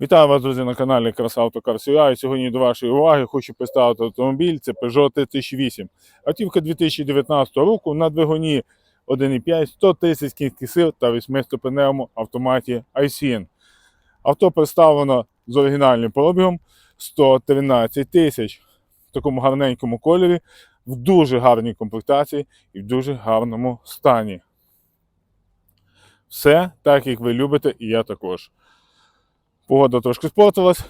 Вітаю вас, друзі, на каналі Краса І Сьогодні до вашої уваги хочу представити автомобіль. Це Peugeot 3008. Автівка 2019 року на двигуні 1,5, 100 тисяч кінських сил та 8-ступеневому автоматі ICN. Авто представлено з оригінальним пробігом 113 тисяч в такому гарненькому кольорі, в дуже гарній комплектації і в дуже гарному стані. Все так, як ви любите, і я також. Погода трошки спортилась,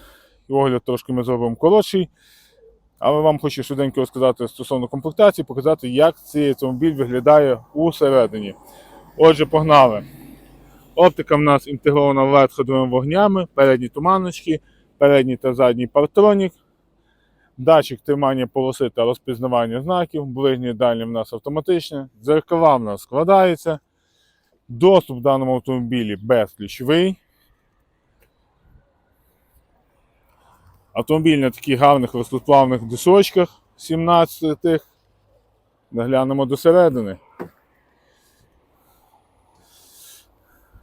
огляд трошки ми зробимо коротший. Але вам хочу швиденько розказати стосовно комплектації, показати, як цей автомобіль виглядає усередині. Отже, погнали. Оптика в нас інтегрована LED ходовими вогнями, передні туманочки, передній та задній партронік, датчик тримання полоси та розпізнавання знаків, ближнє і дальнє в нас автоматичне, дзеркала в нас складаються. Доступ в даному автомобілі безключовий. Автомобіль на таких гарних легкосплавних дисочках 17-тих. Наглянемо до середини.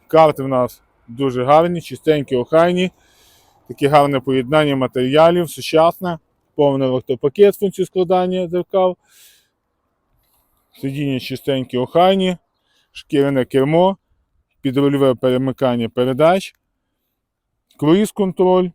Карти в нас дуже гарні, чистенькі, охайні. Таке гарне поєднання матеріалів, сучасне, повний електропакет функції складання дзеркал. Сидіння чистенькі, охайні, шкіряне кермо, підрульове перемикання передач, круїз-контроль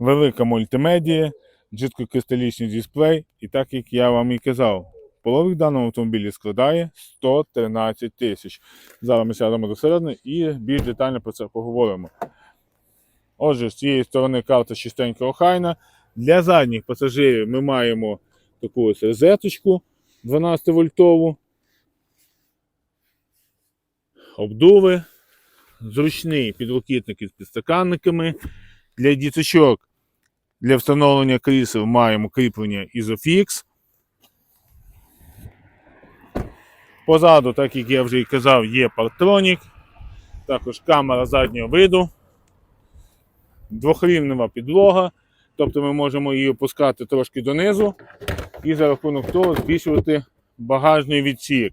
велика мультимедія, жидкокристалічний дисплей, і так як я вам і казав, половик даного автомобілі складає 113 тисяч. Зараз ми сядемо до середини і більш детально про це поговоримо. Отже, з цієї сторони карта чистенька охайна. Для задніх пасажирів ми маємо таку ось розеточку 12 вольтову. Обдуви, зручний підлокітник із підстаканниками. Для діточок для встановлення крісел маємо кріплення Isofix. Позаду, так як я вже і казав, є партронік, також камера заднього виду, двохрівнева підлога, тобто ми можемо її опускати трошки донизу і за рахунок того збільшувати багажний відсік.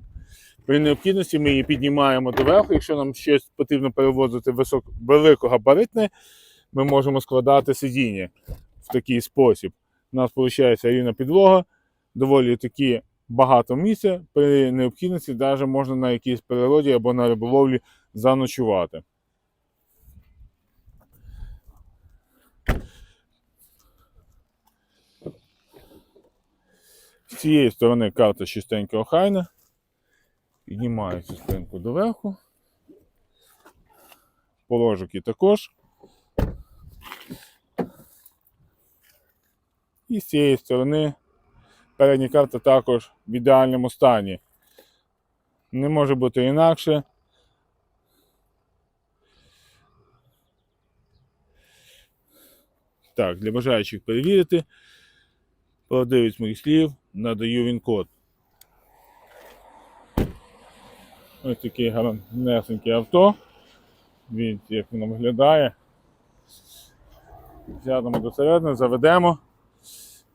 При необхідності ми її піднімаємо доверху, якщо нам щось потрібно перевозити висок... великогабаритне, ми можемо складати сидіння в такий спосіб. У нас виходить рівна підлога, доволі таки багато місця. При необхідності навіть можна на якійсь природі або на риболовлі заночувати. З цієї сторони карта чистенька охайна. Піднімається спинку доверху. Положики також. І з цієї сторони передня карта також в ідеальному стані. Не може бути інакше. Так, для бажаючих перевірити, правдивість моїх слів, надаю він код. Ось таке гарнесеньке авто. Він як воно виглядає. Сядемо до середини, заведемо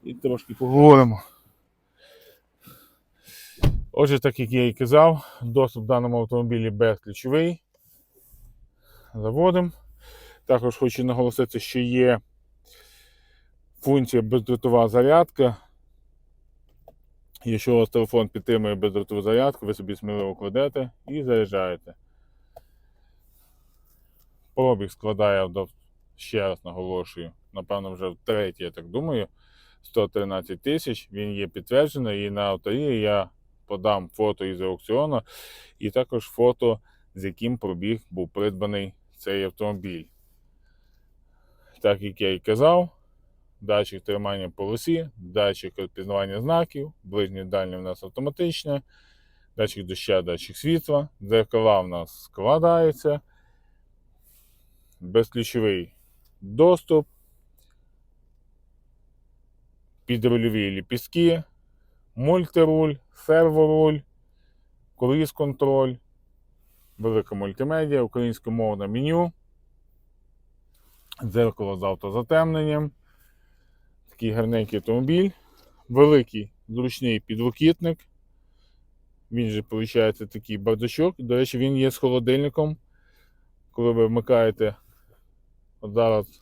і трошки поговоримо. Отже, так як я і казав, доступ в даному автомобілі безключовий. Заводимо. Також хочу наголосити, що є функція бездротова зарядка. Якщо у вас телефон підтримує бездротову зарядку, ви собі сміливо кладете і заряджаєте. Пробіг складає, ще раз наголошую, напевно, вже втретє, я так думаю. 113 тисяч, він є підтверджений, і на авторі я подам фото із аукціону, і також фото, з яким пробіг був придбаний цей автомобіль. Так як я і казав, датчик тримання полосі, датчик розпізнавання знаків, ближнє дальнє в нас автоматичне, датчик доща, датчик світла, дзеркала в нас складаються, безключовий доступ підрульові ліпістки, мультируль, серворуль, круїз-контроль, велика мультимедіа, українськомовне меню, дзеркало з автозатемненням, такий гарненький автомобіль, великий зручний підлокітник. Він же, виходить, такий бардачок. До речі, він є з холодильником. Коли ви вмикаєте От зараз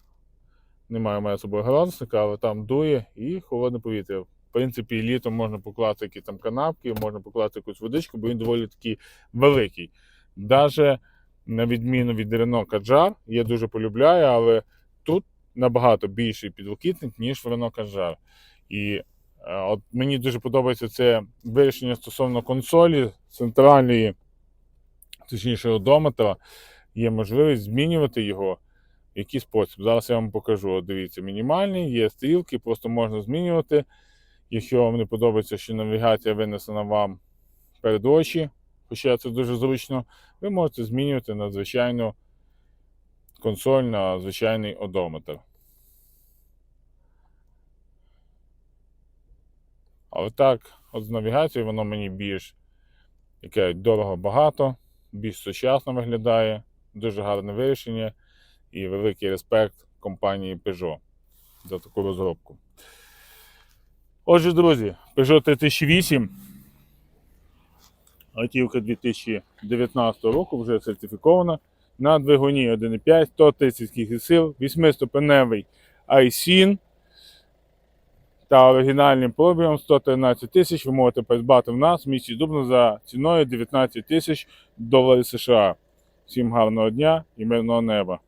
немає з собою градусника, але там дує і холодне повітря. В принципі, літом можна покласти якісь там канапки, можна покласти якусь водичку, бо він доволі такий великий. Даже на відміну від Kadjar, я дуже полюбляю, але тут набагато більший підлокітник, ніж в Renault Kadjar. І е, от мені дуже подобається це вирішення стосовно консолі центральної, точніше, одометра. Є можливість змінювати його який спосіб. Зараз я вам покажу. Дивіться, мінімальний, є стрілки, просто можна змінювати. Якщо вам не подобається, що навігація винесена вам перед очі, хоча це дуже зручно, ви можете змінювати на звичайну консоль, на звичайний одометр. Але так, от з навігацією воно мені більш яке дорого багато, більш сучасно виглядає, дуже гарне вирішення і великий респект компанії Peugeot за таку розробку. Отже, друзі, Peugeot 3008. Автівка 2019 року вже сертифікована на двигуні 1,5, 130 кінських сил, 8-ступеневий iSIN та оригінальним пробігом 113 тисяч ви можете придбати в нас в місті Дубно за ціною 19 тисяч доларів США. Всім гарного дня і мирного неба!